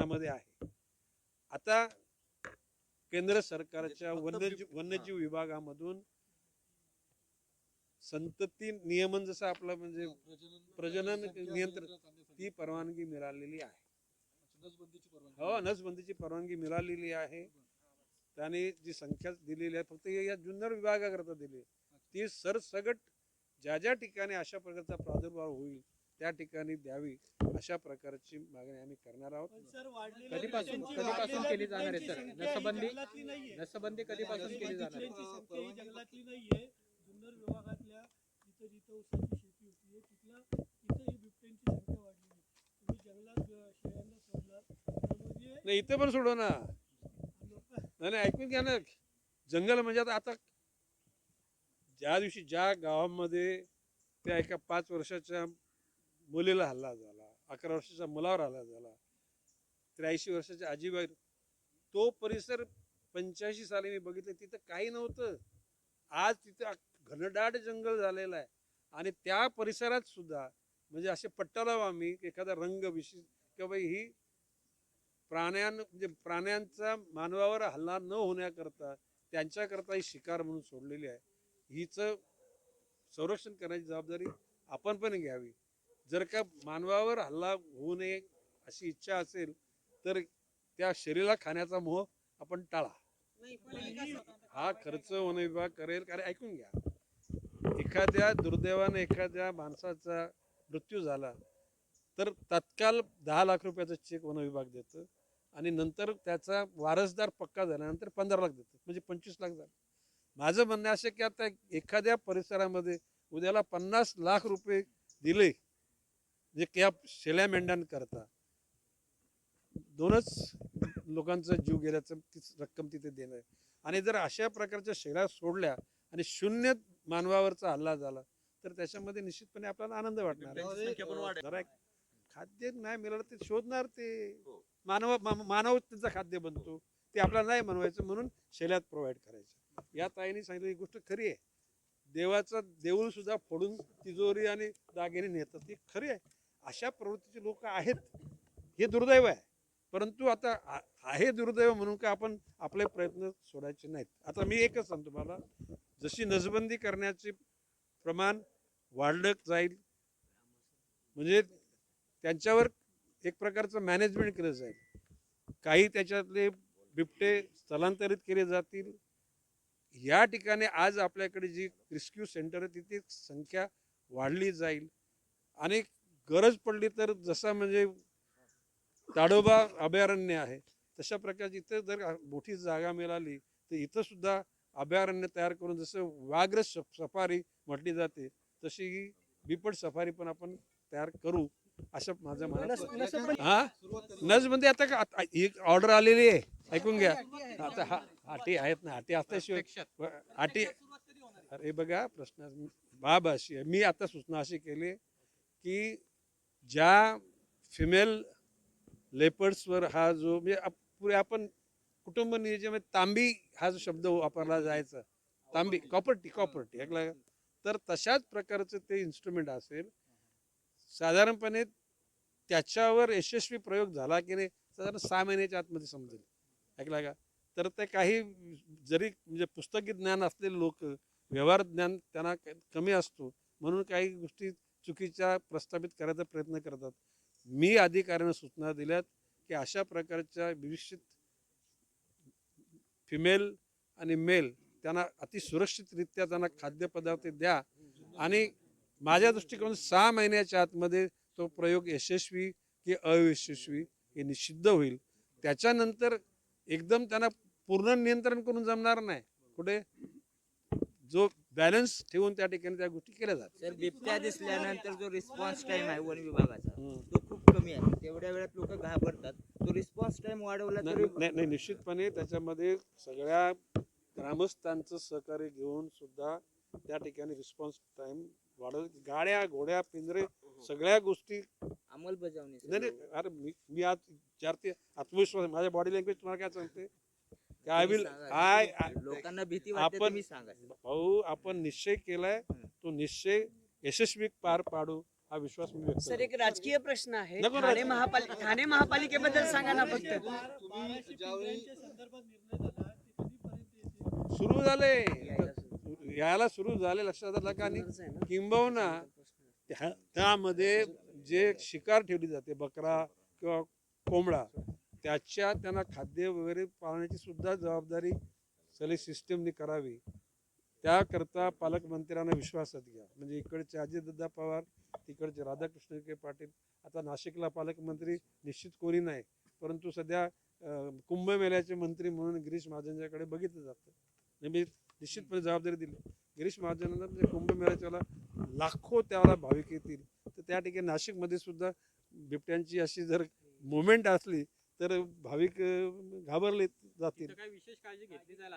मनामध्ये आहे. आता केंद्र सरकारच्या फक्त वन्यजीव वन्यजीव विभागामधून संतती नियमन जसं आपलं म्हणजे प्रजनन नियंत्रण ती परवानगी मिळालेली आहे. हो नसबंदीची परवानगी मिळालेली आहे. त्याने जी संख्या दिलेली आहे फक्त या जुन्नर विभागाकरता दिली. ती सरसगट ज्या ज्या ठिकाणी अशा प्रकारचा प्रादुर्भाव होईल त्या ठिकाणी द्यावी अशा प्रकारची मागणी आम्ही करणार आहोत. कधीपासून कधीपासून केली जाणार आहे सर? नसबंदी नसबंदी कधीपासून केली जाणार आहे? संख्या जंगलातली नाहीये. जुन्नर विभागातल्या जिथं जिथं ऊसाची शेती होती तिथला तिथं ही बिबट्यांची संख्या वाढलेली आहे. तुम्ही जंगलात अं, शेळ्यांना सोडणार तर नाही इथं पण सोडव ना. नाही, ऐकून घ्या ना. जंगल म्हणजे आता आता ज्या दिवशी ज्या गावामध्ये त्या एका पाच वर्षाच्या मुलीला हल्ला झाला अकरा वर्षाच्या मुलावर हल्ला झाला त्र्याऐंशी वर्षाच्या आजीबाई तो परिसर पंच्याऐंशी साली मी बघितलं तिथं काही नव्हतं. आज तिथं घनदाट जंगल झालेलं आहे. आणि त्या परिसरात सुद्धा म्हणजे असे पट्टा आम्ही की एखादा रंग विशेष किंवा बाई ही प्राण्यां म्हणजे प्राण्यांचा मानवावर हल्ला न होण्याकरता त्यांच्याकरता ही शिकार म्हणून सोडलेली आहे. हिचं संरक्षण करण्याची जबाबदारी आपण पण घ्यावी. जर का मानवावर हल्ला होऊ नये अशी इच्छा असेल तर त्या शरीराला खाण्याचा मोह आपण टाळा. हा खर्च वन विभाग करेल कारण ऐकून घ्या. एखाद्या दुर्दैवाने एखाद्या माणसाचा मृत्यू झाला तर तत्काल दहा लाख रुपयाचा चेक वन विभाग देतं आणि नंतर त्याचा वारसदार पक्का झाल्यानंतर पंधरा लाख देतं म्हणजे पंचवीस लाख झालं. माझं म्हणणं असं की आता एखाद्या परिसरामध्ये उद्याला पन्नास लाख रुपये दिले जे त्या शेळ्या मेंढ्यांकरता दोनच लोकांचा जीव गेल्याचं तीच रक्कम तिथे देणं आहे. आणि जर अशा प्रकारच्या शेळ्या सोडल्या आणि शून्य मानवावरचा हल्ला झाला तर त्याच्यामध्ये निश्चितपणे आपल्याला आनंद वाटणार. जरा खाद्य नाही मिळालं ते शोधणार ते. हो. मानव मानव त्यांचं खाद्य बनतो. ते आपल्याला नाही बनवायचं म्हणून शेल्यात प्रोव्हाइड करायचं. या ताईने सांगितलं ही गोष्ट खरी आहे. देवाचा देऊळ सुद्धा फोडून तिजोरी आणि दागिने नेतात. ही खरी आहे. अशा प्रवृत्तीचे लोक आहेत. हे दुर्दैव आहे. परंतु आता आहे दुर्दैव म्हणून का आपण आपले प्रयत्न सोडायचे नाहीत. आता मी एकच सांगतो तुम्हाला. जशी नसबंदी करण्याचे प्रमाण वाढलं जाईल म्हणजे त्यांच्यावर एक प्रकारचं मॅनेजमेंट केलं जाईल. काही त्याच्यातले बिबटे स्थलांतरित केले जातील. या ठिकाणी आज आपल्याकडे जी रेस्क्यू सेंटर आहे तिथे संख्या वाढली जाईल. आणि गरज पडली तर जसा म्हणजे ताडोबा अभयारण्य आहे तशा प्रकारची इथं जर मोठी जागा मिळाली तर इथं सुद्धा अभयारण्य तयार करून जसं व्याघ्र स- सफारी म्हटली जाते तशी ही बिपट सफारी पण आपण तयार करू असं माझं मनात हा? आता का आता एक ऑर्डर आलेली आहे ऐकून घ्या. आता हा हाटी आहेत ना हाटी असल्याशिवाय हाटी अरे बघा प्रश्न बाब अशी आहे. मी आता सूचना अशी केली की ज्या फिमेल लेपर्ड्सवर हा जो म्हणजे आप- पुढे आपण कुटुंब नियोजनामध्ये तांबी हा जो शब्द वापरला जायचा. तांबी कॉपर्टी कॉपर्टी ऐकला तर तशाच प्रकारचं ते इन्स्ट्रुमेंट असेल साधारणपणे त्याच्यावर यशस्वी प्रयोग झाला की नाही साधारण सहा महिन्याच्या आतमध्ये समजेल. ऐकला का तर ते काही जरी म्हणजे पुस्तकी ज्ञान असलेले लोक व्यवहार ज्ञान त्यांना कमी असतो म्हणून काही गोष्टी चुकीच्या प्रस्थापित करायचा प्रयत्न करतात. मी अधिकाऱ्यांना सूचना दिल्यात की अशा प्रकारच्या विशिष्ट फिमेल आणि मेल त्यांना अति सुरक्षितरित्या त्यांना खाद्यपदार्थ द्या. आणि माझ्या दृष्टिकोन सहा महिन्याच्या आतमध्ये तो प्रयोग यशस्वी की अयशस्वी हे निषिद्ध होईल. त्याच्यानंतर एकदम त्यांना पूर्ण नियंत्रण करून जमणार नाही. कुठे? जो बॅलन्स ठेवून त्या ठिकाणी त्या गोष्टी केल्या जातात सर बिबट्या दिसल्यानंतर जो रिस्पॉन्स टाइम आहे वन विभागाचा. तो खूप कमी आहे तेवढ्या वेळात लोक घाबरतात तो रिस्पॉन्स टाइम वाढवला नाही तरी नाही- नाही निश्चितपणे त्याच्यामध्ये सगळ्या ग्रामस्थांचं सहकार्य घेऊन सुद्धा त्या ठिकाणी रिस्पॉन्स टाइम वाढवत गाड्या घोड्या पिंजरे सगळ्या गोष्टी अंमलबजावणी. नाही नाही अरे मी मी आज विचारते आत्मविश्वास. माझ्या बॉडी लँग्वेज तुम्हाला काय सांगते आय विल. आय लोकांना भीती वाटते आपण- सांगा भाऊ आपण निश्चय केलाय तो निश्चय यशस्वी पार पाडू हा विश्वास मी व्यक्त सर. एक राजकीय प्रश्न आहे नको ठाणे राजकीय. महापालिका ठाणे महापालिकेबद्दल सांगा ना फक्त सुरू झाले यायला सुरू झाले लक्षात आलं का आणि किंबहुना त्या- त्यामध्ये जे शिकार ठेवली जाते बकरा किंवा कोंबडा त्याच्या त्यांना खाद्य वगैरे पाळण्याची सुद्धा जबाबदारी सगळी सिस्टीमनी करावी. त्याकरता पालकमंत्र्यांना विश्वासात घ्या. म्हणजे इकडचे अजितदादा पवार तिकडचे राधाकृष्ण विखे पाटील आता नाशिकला पालकमंत्री निश्चित कोणी नाही. परंतु सध्या कुंभमेळ्याचे मंत्री म्हणून गिरीश महाजनच्याकडे बघितलं जातं. नेहमी निश्चितपणे जबाबदारी दिली. गिरीश महाजनांना म्हणजे कुंभमेळ्याच्याला लाखो त्याला भाविक येतील. तर त्या ठिकाणी नाशिकमध्ये सुद्धा बिबट्यांची अशी जर मुवमेंट असली तर भाविक घाबरले जातील. तिथं काही विशेष काळजी घेतली जाईल